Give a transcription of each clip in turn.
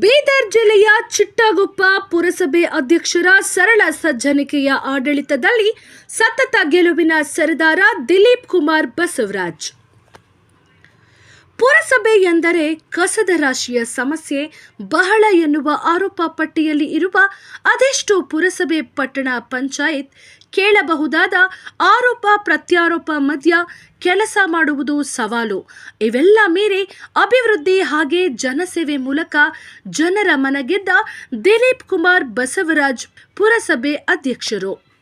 ಬೀದರ್ ಜಿಲ್ಲೆಯ ಚಿಟ್ಟಗುಪ್ಪ ಪುರಸಭೆ ಅಧ್ಯಕ್ಷರ ಸರಳ ಸಜ್ಜನಿಕೆಯ ಆಡಳಿತದಲ್ಲಿ ಸತತ ಗೆಲುವಿನ ಸರದಾರ ದಿಲೀಪ್ ಕುಮಾರ್ ಬಸವರಾಜ್. ಪುರಸಭೆ ಎಂದರೆ ಕಸದ ರಾಶಿಯ ಸಮಸ್ಯೆ, ಬಹಳ ಎನ್ನುವ ಆರೋಪ ಪಟ್ಟಿಯಲ್ಲಿ ಇರುವ ಅದೆಷ್ಟೋ ಪುರಸಭೆ ಪಟ್ಟಣ ಪಂಚಾಯತ್ ಕೇಳಬಹುದಾದ ಆರೋಪ ಪ್ರತ್ಯಾರೋಪ ಮಧ್ಯ ಕೆಲಸ ಮಾಡುವುದು ಸವಾಲು. ಇವೆಲ್ಲ ಮೀರಿ ಅಭಿವೃದ್ಧಿ ಹಾಗೆ ಜನಸೇವೆ ಮೂಲಕ ಜನರ ಮನಗೆದ್ದ ದಿಲೀಪ್ ಕುಮಾರ್ ಬಸವರಾಜ್ ಪುರಸಭೆ ಅಧ್ಯಕ್ಷರು.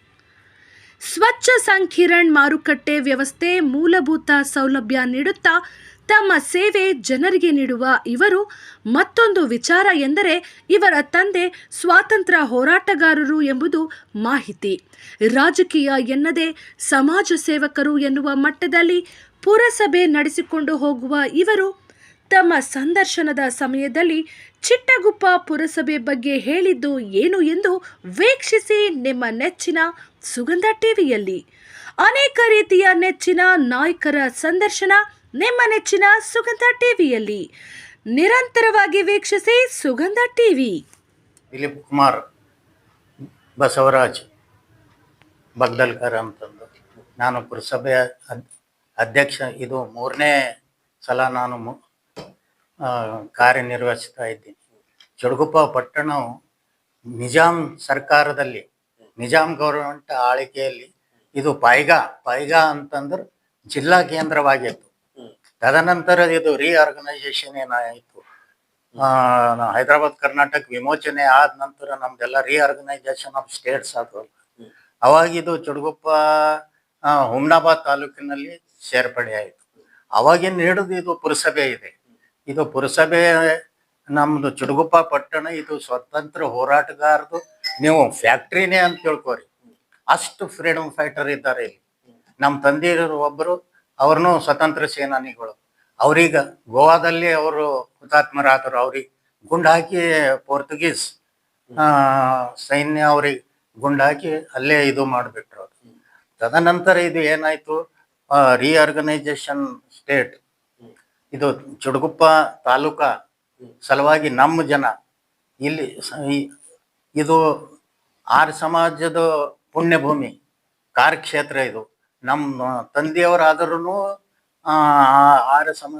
ಸ್ವಚ್ಛ ಸಂಕಿರಣ್ ಮಾರುಕಟ್ಟೆ ವ್ಯವಸ್ಥೆ ಮೂಲಭೂತ ಸೌಲಭ್ಯ ನೀಡುತ್ತಾ ತಮ್ಮ ಸೇವೆ ಜನರಿಗೆ ನೀಡುವ ಇವರು ಮತ್ತೊಂದು ವಿಚಾರ ಎಂದರೆ ಇವರ ತಂದೆ ಸ್ವಾತಂತ್ರ್ಯ ಹೋರಾಟಗಾರರು ಎಂಬುದು ಮಾಹಿತಿ. ರಾಜಕೀಯ ಎನ್ನದೇ ಸಮಾಜ ಸೇವಕರು ಎನ್ನುವ ಮಟ್ಟದಲ್ಲಿ ಪುರಸಭೆ ನಡೆಸಿಕೊಂಡು ಹೋಗುವ ಇವರು ತಮ್ಮ ಸಂದರ್ಶನದ ಸಮಯದಲ್ಲಿ ಚಿಟ್ಟಗುಪ್ಪ ಪುರಸಭೆ ಬಗ್ಗೆ ಹೇಳಿದ್ದು ಏನು ಎಂದು ವೀಕ್ಷಿಸಿ ನಿಮ್ಮ ನೆಚ್ಚಿನ ಸುಗಂಧ ಟಿವಿಯಲ್ಲಿ. ಅನೇಕ ರೀತಿಯ ನೆಚ್ಚಿನ ನಾಯಕರ ಸಂದರ್ಶನ ನಿಮ್ಮ ನೆಚ್ಚಿನ ಸುಗಂಧ ಟಿವಿಯಲ್ಲಿ ನಿರಂತರವಾಗಿ ವೀಕ್ಷಿಸಿ ಸುಗಂಧ ಟಿವಿ. ದಿಲೀಪ್ ಕುಮಾರ್ ಬಸವರಾಜ್ ಬಗ್ದಲ್ಕರ್ ಅಂತಂದು. ನಾನು ಪುರಸಭೆಯ ಅಧ್ಯಕ್ಷ. ಇದು ಮೂರನೇ ಸಲ ನಾನು ಕಾರ್ಯನಿರ್ವಹಿಸ್ತಾ ಇದ್ದೀನಿ. ಚಡುಗುಪ್ಪ ಪಟ್ಟಣವು ನಿಜಾಂ ಸರ್ಕಾರದಲ್ಲಿ, ನಿಜಾಂ ಗೌರ್ಮೆಂಟ್ ಆಳಿಕೆಯಲ್ಲಿ ಇದು ಪಾಯ್ಗಾ ಪಾಯ್ಗಾ ಅಂತಂದ್ರೆ ಜಿಲ್ಲಾ ಕೇಂದ್ರವಾಗಿತ್ತು. ತದನಂತರ ಇದು ರೀಆರ್ಗನೈಸೇಷನ್ ಏನಾಯಿತು? ಹೈದರಾಬಾದ್, ಕರ್ನಾಟಕ ವಿಮೋಚನೆ ಆದ ನಂತರ ನಮ್ದೆಲ್ಲ ರೀಆರ್ಗನೈಸೇಷನ್ ಆಫ್ ಸ್ಟೇಟ್ಸ್ ಅದು. ಅವಾಗ ಇದು ಚುಡುಗುಪ್ಪ ಹುಮ್ನಾಬಾದ್ ತಾಲೂಕಿನಲ್ಲಿ ಸೇರ್ಪಡೆ ಆಯಿತು. ಅವಾಗಿನ ಹಿಡಿದು ಇದು ಪುರಸಭೆ ಇದೆ. ಇದು ಪುರಸಭೆ, ನಮ್ದು ಚುಡುಗುಪ್ಪ ಪಟ್ಟಣ ಇದು ಸ್ವತಂತ್ರ ಹೋರಾಟಗಾರದು. ನೀವು ಫ್ಯಾಕ್ಟ್ರಿನೇ ಅಂತ ತಿಳ್ಕೊರಿ. ಅಷ್ಟು ಫ್ರೀಡಮ್ ಫೈಟರ್ ಇದ್ದಾರೆ ಇಲ್ಲಿ. ನಮ್ಮ ತಂದೆಯರು ಒಬ್ಬರು ಅವ್ರನ್ನೂ ಸ್ವತಂತ್ರ ಸೇನಾನಿಗಳು. ಅವ್ರೀಗ ಗೋವಾದಲ್ಲಿ ಅವರು ಹುತಾತ್ಮರಾದರು. ಅವ್ರಿಗೆ ಗುಂಡು ಹಾಕಿ ಪೋರ್ಚುಗೀಸ್ ಆ, ಸೈನ್ಯ ಅವ್ರಿಗೆ ಗುಂಡು ಹಾಕಿ ಅಲ್ಲೇ ಇದು ಮಾಡಿಬಿಟ್ರು ಅವ್ರು. ತದನಂತರ ಇದು ಏನಾಯ್ತು? ರಿಆರ್ಗನೈಸೇಷನ್ ಸ್ಟೇಟ್ ಇದು ಚುಡುಗುಪ್ಪ ತಾಲೂಕ ಸಲುವಾಗಿ ನಮ್ಮ ಜನ ಇಲ್ಲಿ ಇದು ಆರ್ ಸಮಾಜದ ಪುಣ್ಯಭೂಮಿ ಕಾರ್ಯಕ್ಷೇತ್ರ ಇದು. ನಮ್ಮ ತಂದೆಯವರಾದ್ರೂ ಆರ ಸಮ,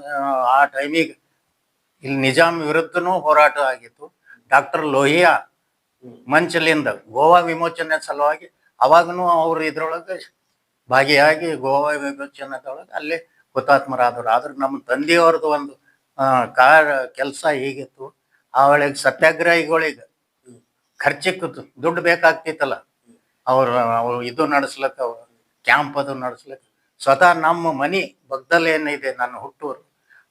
ಆ ಟೈಮಿಗೆ ಇಲ್ಲಿ ನಿಜಾಮ್ ವಿರುದ್ಧನೂ ಹೋರಾಟ ಆಗಿತ್ತು. ಡಾಕ್ಟರ್ ಲೋಹಿಯಾ ಮಂಚಲಿಂದ ಗೋವಾ ವಿಮೋಚನೆ ಸಲುವಾಗಿ ಅವಾಗನು ಅವರು ಇದ್ರೊಳಗೆ ಭಾಗಿಯಾಗಿ ಗೋವಾ ವಿಮೋಚನೆದೊಳಗೆ ಅಲ್ಲೇ ಹುತಾತ್ಮರಾದರು ಆದ್ರೆ ನಮ್ಮ ತಂದೆಯವ್ರದ್ದು ಒಂದು ಕಾರ, ಕೆಲಸ ಹೀಗಿತ್ತು. ಅವಳಿಗೆ ಸತ್ಯಾಗ್ರಹಿಗಳಿಗೆ ಖರ್ಚಿಕ್ಕಿತ್ತು. ದುಡ್ಡು ಬೇಕಾಗ್ತಿತ್ತಲ್ಲ. ಅವ್ರು ಅವ್ರು ಇದು ನಡೆಸ್ಲಕ್ಕ ಕ್ಯಾಂಪ್ ಅದು ನಡೆಸ್ಲಿಕ್ಕೆ. ಸ್ವತಃ ನಮ್ಮ ಮನೆ ಬಗ್ದಲ್ಲಿ ಏನಿದೆ ನನ್ನ ಹುಟ್ಟೂರು.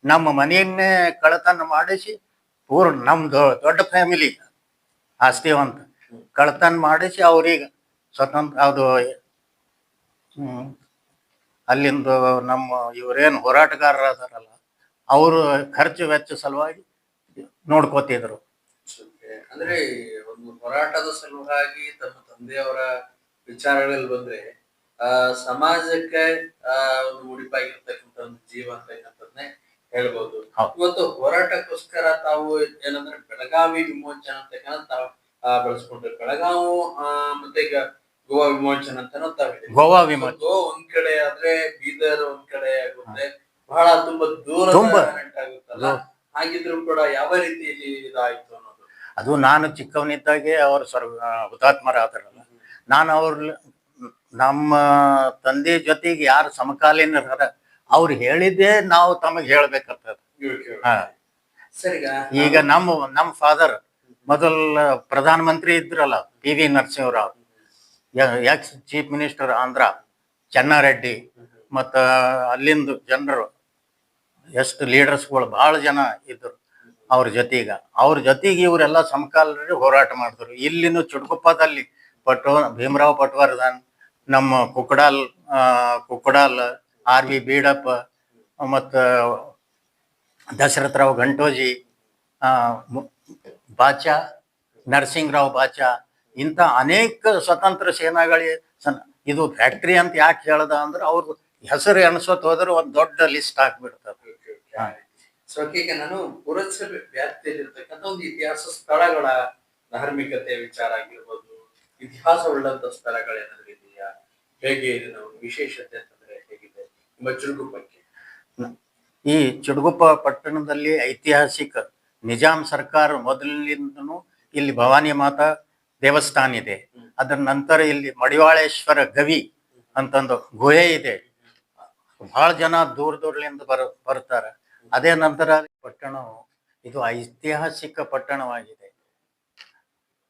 ನಮ್ಮ ಮನೆಯನ್ನೇ ಕಳತನ ಮಾಡಿಸಿ ಪೂರ್ಣ ನಮ್ಮ ದೊಡ್ಡ ಫ್ಯಾಮಿಲಿ ಆಸ್ತಿವಂತ ಕಳ್ತನ ಮಾಡಿಸಿ ಅವ್ರಿಗೆ ಸ್ವತಂತ್ರ, ಅದು ಅಲ್ಲಿಂದ ನಮ್ಮ ಇವರೇನು ಹೋರಾಟಗಾರರು ಅದಾರಲ್ಲ ಅವರು ಖರ್ಚು ವೆಚ್ಚ ಸಲುವಾಗಿ ನೋಡ್ಕೋತಿದ್ರು. ಅಂದ್ರೆ ಒಂದು ಹೋರಾಟದ ಸಲುವಾಗಿ ತಮ್ಮ ತಂದೆಯವರ ವಿಚಾರಗಳಲ್ಲಿ ಬಂದ್ರೆ ಆ ಸಮಾಜಕ್ಕೆ ಆ ಒಂದು ಮುಡಿಪಾಗಿರ್ತಕ್ಕಂಥ ಒಂದು ಜೀವ ಅಂತಕ್ಕಂಥದ್ನೇ ಹೇಳ್ಬೋದು. ಇವತ್ತು ಹೋರಾಟಕ್ಕೋಸ್ಕರ ತಾವು ಏನಂದ್ರೆ ಬೆಳಗಾವಿ ವಿಮೋಚನ ಅಂತಕ್ಕಂಥ ತಾವು ಆ, ಬೆಳಗಾವು ಮತ್ತೆ ಈಗ ಗೋವಾ ವಿಮೋಚನ ಅಂತಾನು ತಾವು ಗೋವಾ ವಿಮೋಚನ. ಒಂದ್ ಕಡೆ ಆದ್ರೆ ಬೀದರ್ ಒಂದ್ ಕಡೆ ಆಗುತ್ತೆ. ಬಹಳ ತುಂಬಾ ದೂರ ಆಗುತ್ತಲ್ಲ? ಹಾಗಿದ್ರು ಕೂಡ ಯಾವ ರೀತಿಯಲ್ಲಿ ಇದಾಯ್ತು ಅನ್ನೋದು? ಅದು ನಾನು ಚಿಕ್ಕವನಿದ್ದಾಗೆ ಅವರು ಸರ್ವ ಹುತಾತ್ಮರಾದ್ರಲ್ಲ. ನಾನು ಅವ್ರ ನಮ್ಮ ತಂದೆ ಜೊತೆಗೆ ಯಾರು ಸಮಕಾಲೀನರ ಅವ್ರು ಹೇಳಿದ್ದೆ ನಾವು ತಮಗೆ ಹೇಳ್ಬೇಕಾಗ್ತದೆ. ಹಾ. ಈಗ ನಮ್ಮ ನಮ್ಮ ಫಾದರ್ ಮೊದಲ ಪ್ರಧಾನ ಮಂತ್ರಿ ಇದ್ರಲ್ಲ P V Narasimha Rao ex chief minister Andhra Chenna Reddy ಮತ್ತ ಅಲ್ಲಿಂದ ಜನರು ಎಷ್ಟು ಲೀಡರ್ಸ್ಗಳು ಬಹಳ ಜನ ಇದ್ರು ಅವ್ರ ಜೊತೆಗ. ಅವ್ರ ಜೊತೆಗೆ ಇವರೆಲ್ಲ ಸಮಕಾಲರಿಗೆ ಹೋರಾಟ ಮಾಡಿದ್ರು. ಇಲ್ಲಿನೂ ಚುಡ್ಕೊಪ್ಪದಲ್ಲಿ ಪಟ್ವ ಭೀಮರಾವ್ ಪಟ್ವರ್ಧನ್ ನಮ್ಮ ಕುಕ್ಕಡಾಲ್ ಕುಕ್ಕಡಾಲ್ ಆರ್ ವಿ ಬೀಡಪ್ಪ, ಮತ್ತು ದಶರಥರಾವ್ ಗಂಟೋಜಿ ಬಾಚಾ ನರಸಿಂಗರಾವ್ ಬಾಚಾ, ಇಂಥ ಅನೇಕ ಸ್ವತಂತ್ರ ಸೇನಾಗಳಿಗೆ ಸನ್- ಇದು ಫ್ಯಾಕ್ಟ್ರಿ ಅಂತ ಯಾಕೆ ಹೇಳ್ದ ಅಂದ್ರೆ ಅವ್ರ ಹೆಸರು ಎಣಸೋತ್ ಹೋದ್ರೆ ಒಂದು ದೊಡ್ಡ ಲಿಸ್ಟ್ ಹಾಕ್ಬಿಡ್ತದೆ. ಸೊ ನಾನು ಪುರಸಭೆ ಒಂದು ಇತಿಹಾಸ ಸ್ಥಳಗಳ ಧಾರ್ಮಿಕತೆ ವಿಚಾರ ಆಗಿರ್ಬೋದು, ಇತಿಹಾಸ ಉಳ್ಳಂತ ಸ್ಥಳಗಳೇನಾದ್ರೂ ಹೇಗೆ ವಿಶೇಷತೆ ಅಂತಂದ್ರೆ ಹೇಗಿದೆ? ನಿಮ್ಮ ಈ ಚಿಡುಗುಪ್ಪ ಪಟ್ಟಣದಲ್ಲಿ ಐತಿಹಾಸಿಕ ನಿಜಾಂ ಸರ್ಕಾರ ಮೊದಲಿನಿಂದನು ಇಲ್ಲಿ ಭವಾನಿ ಮಾತಾ ದೇವಸ್ಥಾನ ಇದೆ. ಅದರ ನಂತರ ಇಲ್ಲಿ ಮಡಿವಾಳೇಶ್ವರ ಗವಿ ಅಂತಂದು ಗುಹೆ ಇದೆ. ಬಹಳ ಜನ ದೂರ ದೂರಲಿಂದ ಬರ ಬರ್ತಾರೆ ಅದೇ ನಂತರ ಪಟ್ಟಣವು, ಇದು ಐತಿಹಾಸಿಕ ಪಟ್ಟಣವಾಗಿದೆ.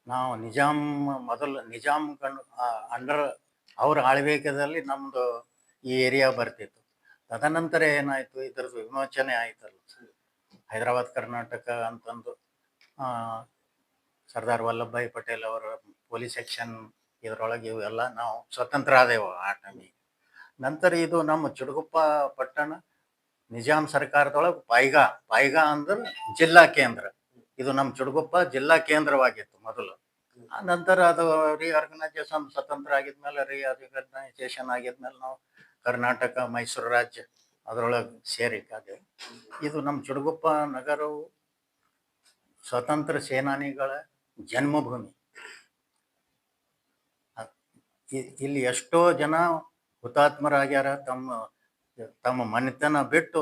ನಾವು ನಿಜಾಂ ಮೊದಲು, ನಿಜಾಂ ಅಂಡರ್ ಅವ್ರ ಆಳ್ವಿಕೆದಲ್ಲಿ ನಮ್ದು ಈ ಏರಿಯಾ ಬರ್ತಿತ್ತು. ತದನಂತರ ಏನಾಯ್ತು, ಇದ್ರದ್ದು ವಿಮೋಚನೆ ಆಯ್ತಲ್ಲ. ಹೈದರಾಬಾದ್, ಕರ್ನಾಟಕ ಅಂತಂದು ಸರ್ದಾರ್ ವಲ್ಲಭಭಾಯಿ ಪಟೇಲ್ ಅವರ ಪೊಲೀಸ್ ಸೆಕ್ಷನ್ ಇದರೊಳಗೆ ಇವೆಲ್ಲ ನಾವು ಸ್ವತಂತ್ರ ಆದೆವು ಆ ಟೈಮಿಗೆ ನಂತರ ಇದು ನಮ್ಮ ಚುಡುಗುಪ್ಪ ಪಟ್ಟಣ ನಿಜಾಮ್ ಸರ್ಕಾರದೊಳಗೆ ಪೈಗಾ ಪಾಯ್ಗಾ ಅಂದ್ರೆ ಜಿಲ್ಲಾ ಕೇಂದ್ರ. ಇದು ನಮ್ಮ ಚುಡುಗುಪ್ಪ ಜಿಲ್ಲಾ ಕೇಂದ್ರವಾಗಿತ್ತು ಮೊದಲು. ನಂತರ ಅದು ರಿಆರ್ಗನೈಸೇಷನ್ ಸ್ವತಂತ್ರ ಆಗಿದ್ಮೇಲೆ ರಿಆರ್ಗನೈಸೇಷನ್ ಆಗಿದ್ಮೇಲೆ ನಾವು ಕರ್ನಾಟಕ ಮೈಸೂರು ರಾಜ್ಯ ಅದರೊಳಗೆ ಸೇರಿಕಾದೆ ಇದು ನಮ್ಮ ಚುಡುಗುಪ್ಪ ನಗರವು ಸ್ವತಂತ್ರ ಸೇನಾನಿಗಳ ಜನ್ಮಭೂಮಿ. ಇಲ್ಲಿ ಎಷ್ಟೋ ಜನ ಹುತಾತ್ಮರಾಗ್ಯಾರ, ತಮ್ಮ ತಮ್ಮ ಮನೆತನ ಬಿಟ್ಟು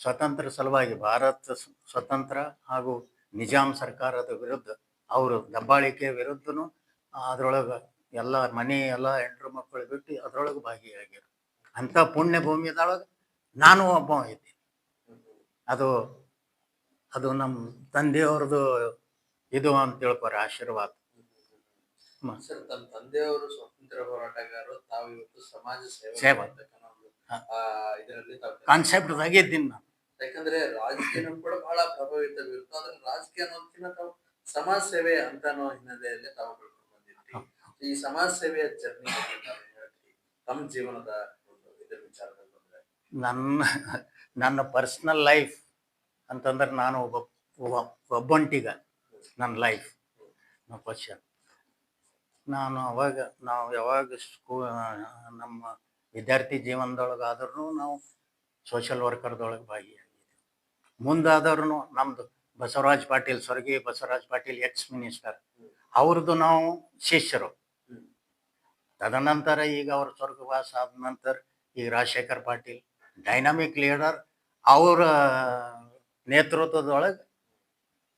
ಸ್ವತಂತ್ರ ಸಲುವಾಗಿ ಭಾರತ ಸ್ವತಂತ್ರ ಹಾಗೂ ನಿಜಾಂ ಸರ್ಕಾರದ ವಿರುದ್ಧ ಅವರು ದಬ್ಬಾಳಿಕೆ ವಿರುದ್ಧನು ಅದ್ರೊಳಗೆ ಎಲ್ಲ ಮನೆ ಎಲ್ಲ ಹೆಂಡ್ರು ಮಕ್ಕಳು ಬಿಟ್ಟು ಅದ್ರೊಳಗೆ ಭಾಗಿಯಾಗ್ಯಾರ. ಅಂಥ ಪುಣ್ಯ ಭೂಮಿಯದೊಳಗೆ ನಾನು ಒಬ್ಬ ಇದ್ದೀನಿ ಅದು ಅದು ನಮ್ಮ ತಂದೆಯವ್ರದ್ದು ಇದು ಅಂತ ತಿಳ್ಕೊರ ಆಶೀರ್ವಾದ. ಸರ್ ತಮ್ಮ ತಂದೆಯವರು ಸ್ವತಂತ್ರ ಹೋರಾಟಗಾರರು ತಾವು ಇವತ್ತು ಸಮಾಜ ಸೇವೆ. ಇದರಲ್ಲಿ ತಾವು ಕಾನ್ಸೆಪ್ಟ್ದಾಗೆ ಇದ್ದೀನಿ ನಾನು. ಯಾಕಂದ್ರೆ ರಾಜಕೀಯ ಕೂಡ ಬಹಳ ಪ್ರಭಾವಿತ ಆದ್ರೆ ರಾಜಕೀಯ ಅನ್ನೋದಕ್ಕಿಂತ ತಾವು ಸಮಾಜ ಸೇವೆ ಅಂತ ಹಿನ್ನೆಲೆಯಲ್ಲಿ ತಾವು ಬಂದಿದ್ದೀವಿ ಬಂದಿರ್ತೀವಿ ಈ ಸಮಾಜ ಸೇವೆಯ ಜರ್ನಿ ತಮ್ಮ ಜೀವನದ ಒಂದು ಇದರ ವಿಚಾರದಲ್ಲಿ ಬಂದ್ರೆ. ನನ್ನ ನನ್ನ ಪರ್ಸ್ನಲ್ ಲೈಫ್ ಅಂತಂದ್ರೆ ನಾನು ಒಬ್ಬ ಒಬ್ಬ- ಒಬ್ಬಂಟಿಗ ನನ್ನ ಲೈಫ್ ಕ್ವಶನ್ ನಾನು ಅವಾಗ ನಾವು ಯಾವಾಗ ಸ್ಕೂ ನಮ್ಮ ವಿದ್ಯಾರ್ಥಿ ಜೀವನದೊಳಗೆ ಆದ್ರೂ ನಾವು ಸೋಷಲ್ ವರ್ಕರ್ದೊಳಗೆ ಭಾಗಿಯಾಗಿದ್ದೀವಿ ಮುಂದಾದ್ರೂ ನಮ್ಮದು ಬಸವರಾಜ್ ಪಾಟೀಲ್ ಸ್ವರ್ಗೀಯ ಬಸವರಾಜ್ ಪಾಟೀಲ್ ಎಕ್ಸ್ ಮಿನಿಸ್ಟರ್ ಅವ್ರದ್ದು ನಾವು ಶಿಷ್ಯರು ತದನಂತರ ಈಗ ಅವ್ರ ಸ್ವರ್ಗವಾಸ ಆದ ನಂತರ ಈಗ ರಾಜಶೇಖರ್ ಪಾಟೀಲ್ ಡೈನಾಮಿಕ್ ಲೀಡರ್ ಅವರ ನೇತೃತ್ವದೊಳಗೆ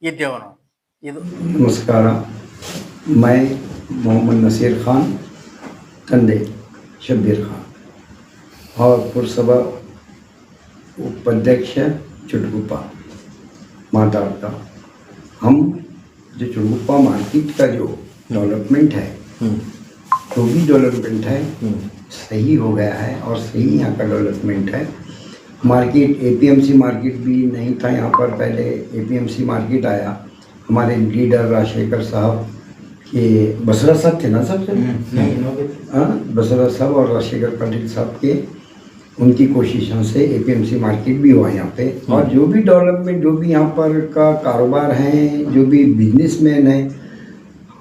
ಇದ್ದೇವೆ ನಾವು ಇದು नमस्कार मैं मोहम्मद नसीर खान कंदे शब्बीर खान और पुरसभा उपाध्यक्ष चुटगुप्पा माता का हम जो चुटगुप्पा मार्केट का जो डेवलपमेंट है जो भी डेवलपमेंट है सही हो गया है और सही यहाँ का डेवलपमेंट है। मार्केट एपीएमसी मार्केट भी नहीं था यहाँ पर पहले एपीएमसी मार्केट आया। हमारे लीडर राजशेखर साहब के बसरा साहब थे ना सब हाँ बसरा साहब और राजशेखर पाटिल साहब के उनकी कोशिशों से एपीएमसी मार्केट भी हुआ यहाँ पे। और जो भी डेवलपमेंट जो भी यहाँ पर का कारोबार है जो भी बिजनेसमैन है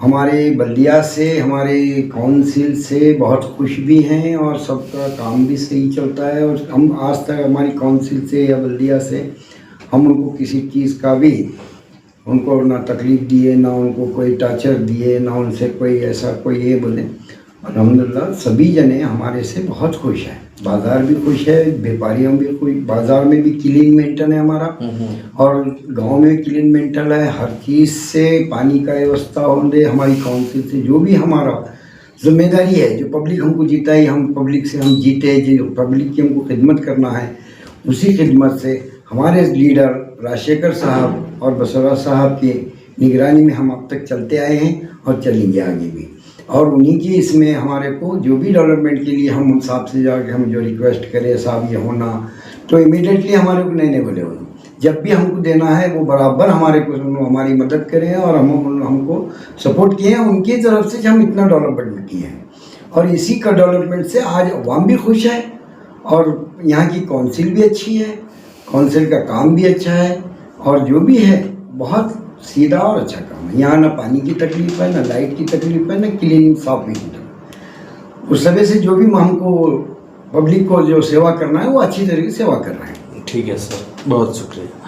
हमारे बल्दिया से हमारे काउंसिल से बहुत खुश भी हैं और सबका काम भी सही चलता है। और हम आज तक हमारी काउंसिल से या बल्दिया से हम उनको किसी चीज़ का भी उनको ना तकलीफ़ दिए ना उनको कोई टार्चर दिए ना उनसे कोई ऐसा कोई ये बोले। अलहमदिल्ला सभी जने हमारे से बहुत खुश हैं। बाज़ार भी खुश है व्यापारियों भी खुश बाज़ार में भी क्लीन मेंटेन है हमारा। और गाँव में क्लीन मेंटल है हर चीज़ से पानी का व्यवस्था होने हमारी काउंसिल से जो भी हमारा ज़िम्मेदारी है जो पब्लिक हमको जीता है हम पब्लिक से हम जीते जो पब्लिक की हमको खिदमत करना है उसी खिदमत से हमारे लीडर राजशेखर साहब और बसवराज साहब की निगरानी में हम अब तक चलते आए हैं और चलेंगे आगे भी। और उन्हीं की इसमें हमारे को जो भी डेवलपमेंट के लिए हम उन साहब से जाके हम जो रिक्वेस्ट करें, साहब, ये होना तो इमीडिएटली हमारे को नहीं नहीं बोले उन्होंने जब भी हमको देना है, वो बराबर हमारे को हमारी मदद करें और हम हमको सपोर्ट किए हैं। उनकी तरफ़ से हम इतना डेवलपमेंट किए हैं। और इसी का डेवलपमेंट से आज अवाम भी खुश है और यहाँ की काउंसिल भी अच्छी है। काउंसिल का काम भी अच्छा है और जो भी है, बहुत सीधा और अच्छा काम है। यहाँ ना पानी की तकलीफ़ है, ना लाइट की तकलीफ़ है, ना क्लीनिंग साफ़ नहीं होता। उस समय से जो भी हमको पब्लिक को जो सेवा करना है, वो अच्छी तरीके से सेवा कर रहे हैं। ठीक है सर, बहुत शुक्रिया।